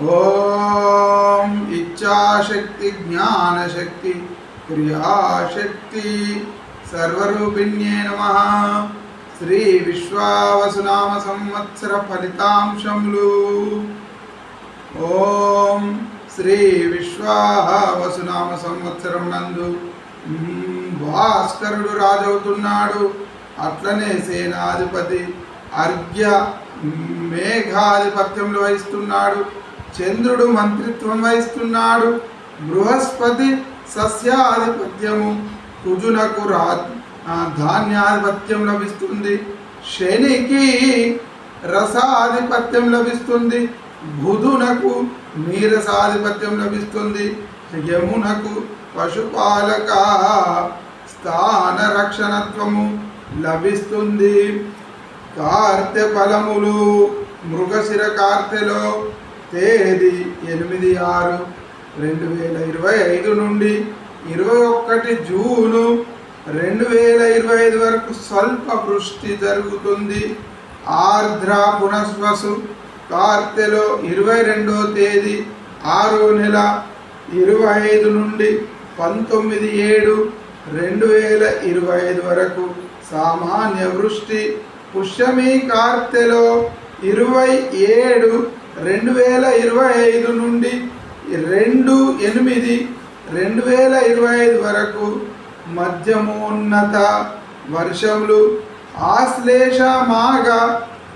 ఓం ఇచ్ఛాశక్తి జ్ఞానశక్తి క్రియాశక్తి. సర్వరూపిణ్యే నమ. శ్రీ విశ్వావసునామ సంవత్సర ఫలితాంశములు. ఓం శ్రీ విశ్వావసునామ సంవత్సరం నందు భాస్కరుడు రాజవుతున్నాడు. అట్లనే సేనాధిపతి అర్ఘ్య మేఘాధిపత్యంలో వహిస్తున్నాడు. చంద్రుడు మంత్రిత్వం వహిస్తున్నాడు. బృహస్పతి సస్యాధిపత్యము. కుజునకు రా ధాన్యాధిపత్యం లభిస్తుంది. శనికి రసాధిపత్యం లభిస్తుంది. బుధునకు నీరసాధిపత్యం లభిస్తుంది. యమునకు పశుపాలక స్థాన రక్షణత్వము లభిస్తుంది. కార్తె ఫలములు మృగశిర కార్తెలో తేదీ ఎనిమిది ఆరు రెండు వేల ఇరవై ఐదు నుండి ఇరవై ఒకటి జూను రెండు వేల ఇరవై ఐదు వరకు స్వల్ప వృష్టి జరుగుతుంది. ఆర్ద్ర పునస్వసు కార్తెలో ఇరవై రెండో తేదీ ఆరో నెల ఇరవై ఐదు నుండి పంతొమ్మిది ఏడు రెండు వేల ఇరవై ఐదు వరకు సామాన్య వృష్టి. పుష్యమి కార్తెలో ఇరవై ఏడు రెండు వేల ఇరవై ఐదు నుండి రెండు ఎనిమిది రెండు వేల ఇరవై ఐదు వరకు మధ్యమోన్నత వర్షములు ఆశ్లేష మాఘ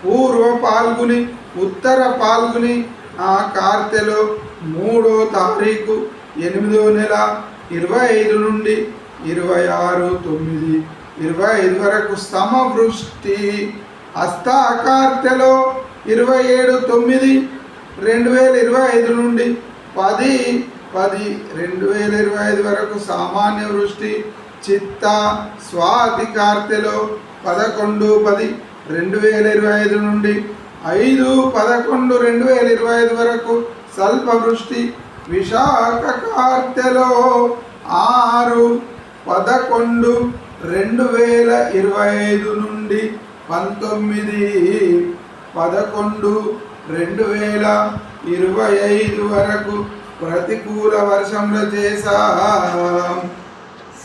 పూర్వ పాల్గొని ఉత్తర పాల్గొని ఆ కార్తెలో మూడో తారీఖు ఎనిమిదో నెల ఇరవై ఐదు నుండి ఇరవై ఆరు తొమ్మిది ఇరవై ఐదు వరకు సమవృష్టి హస్తాకార్తెలో ఇరవై ఏడు తొమ్మిది రెండు వేల ఇరవై ఐదు నుండి పది పది రెండు వేల ఇరవై ఐదు వరకు సామాన్య వృష్టి చిత్త స్వాతి కార్తెలో పదకొండు పది రెండు వేల ఇరవై ఐదు నుండి ఐదు పదకొండు రెండు వేల ఇరవై ఐదు వరకు స్వల్ప వృష్టి విశాఖ కార్తెలో ఆరు పదకొండు రెండు వేల ఇరవై ఐదు నుండి పంతొమ్మిది. పదకొండు రెండు వేల ఇరవై ఐదు వరకు ప్రతికూల వర్షంలో చేసా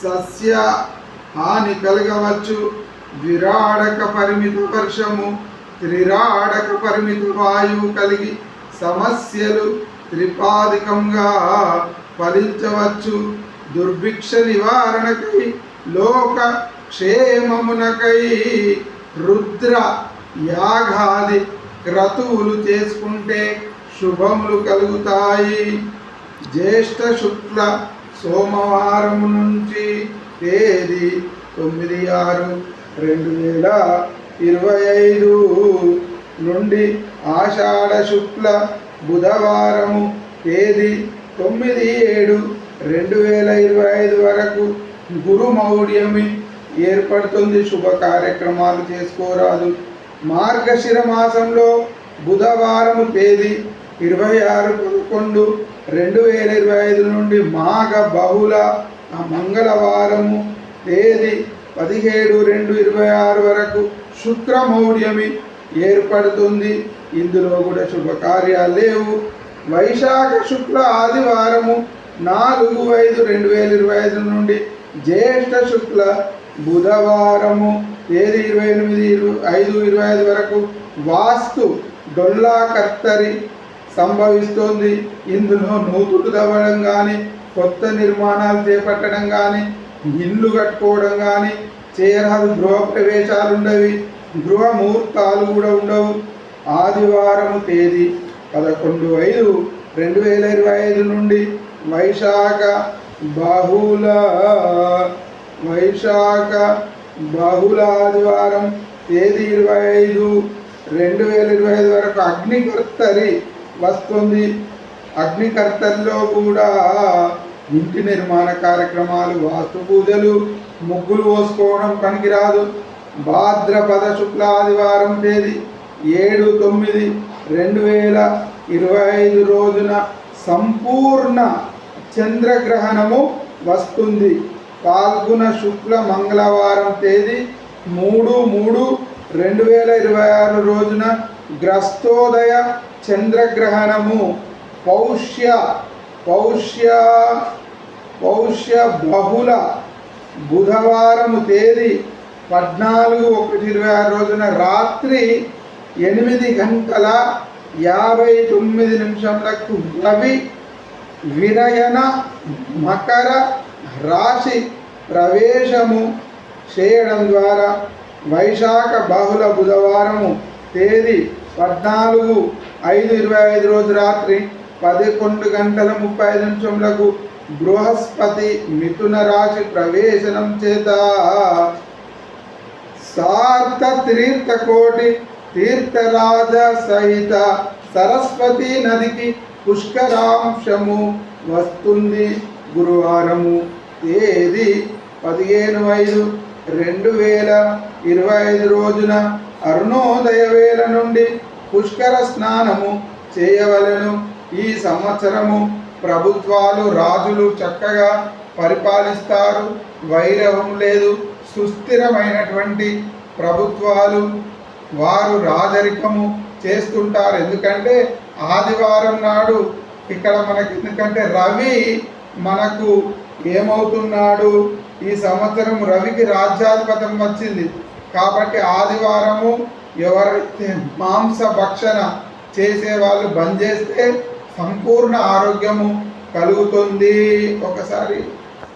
సస్య హాని కలగవచ్చు. విరాడక పరిమిత వర్షము త్రిరాడక పరిమిత వాయువు కలిగి సమస్యలు త్రిపాదికంగా ఫలించవచ్చు. దుర్భిక్ష నివారణకై లోక క్షేమమునకై రుద్ర యాగాది క్రతువులు చేసుకుంటే శుభములు కలుగుతాయి. జ్యేష్ఠ శుక్ల సోమవారం నుంచి తేదీ తొమ్మిది ఆరు రెండు వేల ఇరవై ఐదు నుండి ఆషాఢ శుక్ల బుధవారము తేదీ తొమ్మిది ఏడు రెండు వేల ఇరవై ఐదు వరకు గురు మౌఢ్యమి ఏర్పడుతుంది. శుభ కార్యక్రమాలు చేసుకోరాదు. మార్గశిర మాసంలో బుధవారము తేదీ ఇరవై ఆరు పదకొండు రెండు వేల ఇరవై ఐదు నుండి మాఘ బహుళ ఆ మంగళవారము తేదీ పదిహేడు రెండు ఇరవై ఆరు వరకు శుక్రమౌర్యమి ఏర్పడుతుంది. ఇందులో కూడా శుభకార్యాలు లేవు. వైశాఖ శుక్ల ఆదివారము నాలుగు ఐదు రెండు వేల ఇరవై ఐదు నుండి జ్యేష్ఠ శుక్ల బుధవారము తేదీ ఇరవై ఎనిమిది ఐదు ఇరవై ఐదు వరకు వాస్తు డొల్లా కత్తరి సంభవిస్తోంది. ఇందులో నూతులు తవ్వడం కానీ కొత్త నిర్మాణాలు చేపట్టడం కానీ ఇల్లు కట్టుకోవడం కానీ చేయరాదు గృహ ప్రవేశాలు ఉండవి గృహ ముహూర్తాలు కూడా ఉండవు. ఆదివారం తేదీ పదకొండు ఐదు రెండు వేల ఇరవై ఐదు నుండి వైశాఖ బహుళ వైశాఖ బహుళ ఆదివారం తేదీ ఇరవై ఐదు రెండు వేల ఇరవై ఐదు వరకు అగ్నికర్తరి వస్తుంది. అగ్నికర్తల్లో కూడా ఇంటి నిర్మాణ కార్యక్రమాలు వాస్తు పూజలు ముగ్గులు పోసుకోవడం పనికిరాదు. భాద్రపద శుక్ల ఆదివారం తేదీ ఏడు తొమ్మిది రెండు వేల ఇరవై ఐదు రోజున సంపూర్ణ చంద్రగ్రహణము వస్తుంది. పాల్గొన శుక్ల మంగళవారం తేదీ మూడు మూడు రెండు వేల ఇరవై ఆరు రోజున గ్రస్తోదయ చంద్రగ్రహణము. పౌష్య పౌష్య పౌష్య బహుళ బుధవారము తేదీ పద్నాలుగు ఒకటి ఇరవై ఆరు రోజున రాత్రి ఎనిమిది గంటల యాభై తొమ్మిది నిమిషములకు రవి విరయన మకర రాశి ప్రవేశము చేయడం ద్వారా వైశాఖ బహుళ బుధవారము తేదీ పద్నాలుగు ఐదు ఇరవై ఐదు రోజు రాత్రి పదకొండు గంటల ముప్పై ఐదు నిమిషములకు బృహస్పతి మిథున రాశి ప్రవేశనం చేత. సార్థ తీర్థకోటి తీర్థరాజ సహిత సరస్వతి నదికి పుష్కరాంశము వస్తుంది గురువారము. తేదీ పదిహేను ఐదు రెండు వేల ఇరవై ఐదు రోజున అరుణోదయ వేల నుండి పుష్కర స్నానము చేయవలెను. ఈ సంవత్సరము ప్రభుత్వాలు రాజులు చక్కగా పరిపాలిస్తారు. వైరవం లేదు. సుస్థిరమైనటువంటి ప్రభుత్వాలు వారు రాజరికము చేస్తుంటారు. ఎందుకంటే ఆదివారం నాడు ఇక్కడ మనకి ఎందుకంటే రవి మనకు ఏమవుతున్నాడు? ఈ సంవత్సరం రవికి రాజ్యాధిపతం వచ్చింది. కాబట్టి ఆదివారము ఎవరైతే మాంస భక్షణ చేసే వాళ్ళు బంద్ చేస్తే సంపూర్ణ ఆరోగ్యము కలుగుతుంది. ఒకసారి